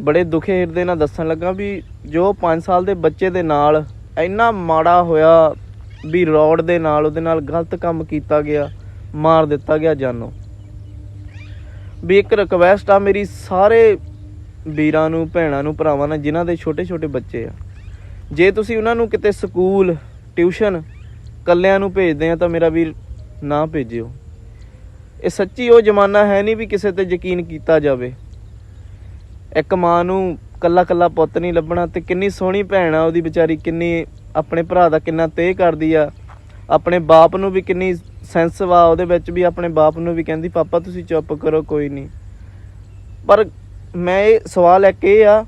ਬੜੇ ਦੁਖੇ ਹਿਰਦੇ ਨਾਲ ਦੱਸਣ ਲੱਗਾ ਵੀ ਜੋ 5 ਸਾਲ ਦੇ ਬੱਚੇ ਦੇ ਨਾਲ ਇੰਨਾ ਮਾੜਾ ਹੋਇਆ ਵੀ ਰੋਡ ਦੇ ਨਾਲ ਉਹਦੇ ਨਾਲ ਗਲਤ ਕੰਮ ਕੀਤਾ ਗਿਆ, ਮਾਰ ਦਿੱਤਾ ਗਿਆ ਜਾਨੋ। ਵੀ ਇੱਕ ਰਿਕਵੈਸਟ ਆ ਮੇਰੀ ਸਾਰੇ ਵੀਰਾਂ ਨੂੰ, ਭੈਣਾਂ ਨੂੰ, ਭਰਾਵਾਂ ਨਾਲ, ਜਿਨ੍ਹਾਂ ਦੇ ਛੋਟੇ ਛੋਟੇ ਬੱਚੇ ਆ। ਜੇ ਤੁਸੀਂ ਉਹਨਾਂ ਨੂੰ ਕਿਤੇ ਸਕੂਲ, ਟਿਊਸ਼ਨ ਕੱਲਿਆਂ ਨੂੰ ਭੇਜਦੇ ਆ ਤਾਂ ਮੇਰਾ ਵੀਰ ਨਾ ਭੇਜਿਓ। ਇਹ ਸੱਚੀ ਉਹ ਜ਼ਮਾਨਾ ਹੈ ਨਹੀਂ ਵੀ ਕਿਸੇ ਤੇ ਯਕੀਨ ਕੀਤਾ ਜਾਵੇ। ਇੱਕ ਮਾਂ ਨੂੰ ਕੱਲਾ ਕੱਲਾ ਪੁੱਤ ਨਹੀਂ ਲੱਭਣਾ ਤੇ ਕਿੰਨੀ ਸੋਹਣੀ ਭੈਣ ਆ ਉਹਦੀ ਵਿਚਾਰੀ, ਕਿੰਨੀ ਆਪਣੇ ਭਰਾ ਦਾ ਕਿੰਨਾ ਤੇਹ ਕਰਦੀ ਆ। ਆਪਣੇ ਬਾਪ ਨੂੰ ਵੀ ਕਿੰਨੀ ਸੈਂਸ ਵਾ, ਉਹਦੇ ਵਿੱਚ ਵੀ ਆਪਣੇ ਬਾਪ ਨੂੰ ਵੀ ਕਹਿੰਦੀ, ਪਾਪਾ, ਤੁਸੀਂ ਚੁੱਪ ਕਰੋ, ਕੋਈ ਨਹੀਂ। ਪਰ ਮੈਂ ਇਹ ਸਵਾਲ ਇੱਕ ਇਹ ਆ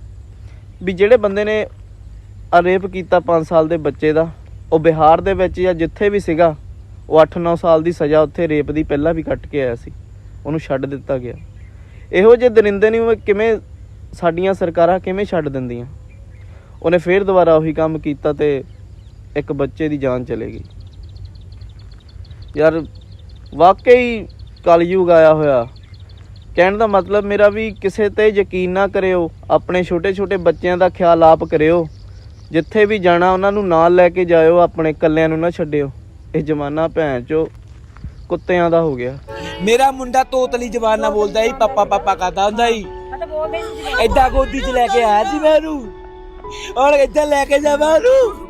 ਵੀ ਜਿਹੜੇ ਬੰਦੇ ਨੇ ਰੇਪ ਕੀਤਾ 5 ਸਾਲ ਦੇ ਬੱਚੇ ਦਾ, ਉਹ ਬਿਹਾਰ ਦੇ ਵਿੱਚ ਜਾਂ ਜਿੱਥੇ ਵੀ ਸੀਗਾ, ਉਹ 8-9 ਸਾਲ ਦੀ ਸਜ਼ਾ ਉੱਥੇ ਰੇਪ ਦੀ ਪਹਿਲਾਂ ਵੀ ਕੱਟ ਕੇ ਆਇਆ ਸੀ, ਉਹਨੂੰ ਛੱਡ ਦਿੱਤਾ ਗਿਆ। ਇਹੋ ਜਿਹੇ ਦਰਿੰਦੇ ਨੂੰ ਕਿਵੇਂ ਸਾਡੀਆਂ ਸਰਕਾਰਾਂ ਕਿਵੇਂ ਛੱਡ ਦਿੰਦੀਆਂ? ਉਹਨੇ ਫੇਰ ਦੁਬਾਰਾ ਉਹੀ ਕੰਮ ਕੀਤਾ ਤੇ ਇੱਕ ਬੱਚੇ ਦੀ ਜਾਨ ਚਲੇ ਗਈ। ਯਾਰ, ਵਾਕਈ ਕਲਯੁਗ ਆਇਆ ਹੋਇਆ। ਕਹਿਣ ਦਾ ਮਤਲਬ ਮੇਰਾ ਵੀ ਕਿਸੇ ਤੇ ਯਕੀਨ ਨਾ ਕਰਿਓ, ਆਪਣੇ ਛੋਟੇ ਛੋਟੇ ਬੱਚਿਆਂ ਦਾ ਖਿਆਲ ਆਪ ਕਰਿਓ। ਜਿੱਥੇ ਵੀ ਜਾਣਾ, ਉਹਨਾਂ ਨੂੰ ਨਾਲ ਲੈ ਕੇ ਜਾਇਓ, ਆਪਣੇ ਇਕੱਲਿਆਂ ਨੂੰ ਨਾ ਛੱਡਿਓ। ਇਹ ਜ਼ਮਾਨਾ ਭੈਣ ਚੋ ਕੁੱਤਿਆਂ ਦਾ ਹੋ ਗਿਆ। ਮੇਰਾ ਮੁੰਡਾ ਤੋਤਲੀ ਜ਼ਬਾਨ ਨਾਲ ਬੋਲਦਾ ਸੀ ਪਾਪਾ ਪਾਪਾ ਕਰਦਾ ਹੁੰਦਾ ਸੀ ਐਦਾਂ ਗੋਦੀ 'ਚ ਲੈ ਕੇ ਆਇਆ ਸੀ ਮੈਨੂੰ ਹੁਣ ਇੱਦਾਂ ਲੈ ਕੇ ਜਾ ਨੂੰ